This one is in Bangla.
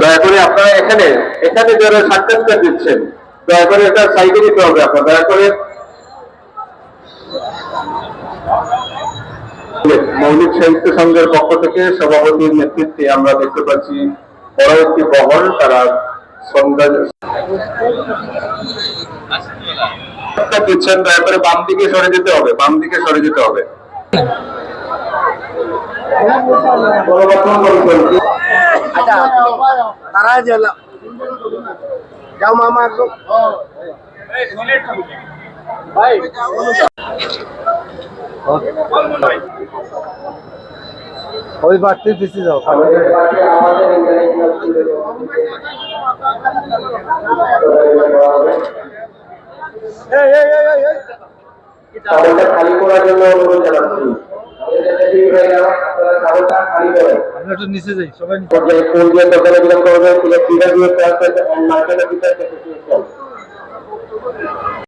দয়া করে আপনারা এখানে এখানে যারা সাক্ষাৎকার দিচ্ছেন, দয়া করে এটা সাইডে হবে আপনার, দয়া করে মৌলিক সাহিত্য সংঘের পক্ষ থেকে সভাপতির নেতৃত্বে আমরা দেখতে পাচ্ছি বড় একটি বহর তারা সন্ধ্যা দিচ্ছেন, দয়া করে বাম দিকে সরে যেতে হবে, বাম দিকে সরে যেতে হবে। Aja lah jauh mama aku baik ওই বাড়তে পিছিয়ে যাও। খালি করার জন্য অনুরোধ জানাচ্ছি। নিচে যাই সবাই পর্যায়ে